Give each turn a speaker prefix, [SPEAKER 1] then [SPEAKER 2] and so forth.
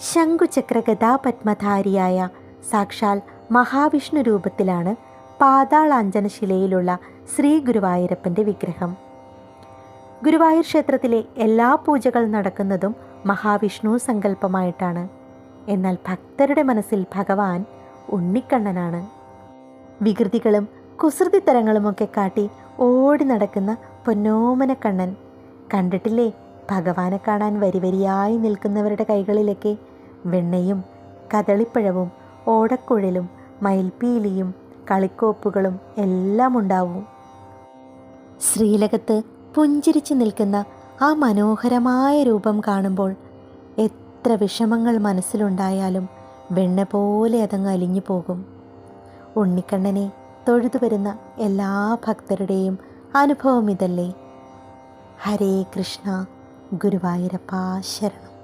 [SPEAKER 1] ശംഖുചക്ര ഗതാപത്മധാരിയായ സാക്ഷാൽ മഹാവിഷ്ണു രൂപത്തിലാണ് പാതാളാഞ്ജനശിലയിലുള്ള ശ്രീ ഗുരുവായൂരപ്പന്റെ വിഗ്രഹം. ഗുരുവായൂർ ക്ഷേത്രത്തിലെ എല്ലാ പൂജകൾ നടക്കുന്നതും മഹാവിഷ്ണു സങ്കല്പമായിട്ടാണ്. എന്നാൽ ഭക്തരുടെ മനസ്സിൽ ഭഗവാൻ ഉണ്ണിക്കണ്ണനാണ്. വികൃതികളും കുസൃതിത്തരങ്ങളുമൊക്കെ കാട്ടി ഓടി നടക്കുന്ന പൊന്നോമന കണ്ണൻ കണ്ടിട്ടില്ലേ? ഭഗവാനെ കാണാൻ വരിവരിയായി നിൽക്കുന്നവരുടെ കൈകളിലൊക്കെ വെണ്ണയും കദളിപ്പഴവും ഓടക്കുഴലും മയിൽപ്പീലിയും കളിക്കോപ്പുകളും എല്ലാം ഉണ്ടാവും. ശ്രീലകത്ത് പുഞ്ചിരിച്ചു നിൽക്കുന്ന ആ മനോഹരമായ രൂപം കാണുമ്പോൾ എത്ര വിഷമങ്ങൾ മനസ്സിലുണ്ടായാലും വെണ്ണ പോലെ അതങ്ങ് അലിഞ്ഞു പോകും. ഉണ്ണിക്കണ്ണനെ തൊഴുതു വരുന്ന എല്ലാ ഭക്തരുടെയും അനുഭവം ഇതല്ലേ? ഹരേ കൃഷ്ണ. ഗുരുവായൂരപ്പ ശരണം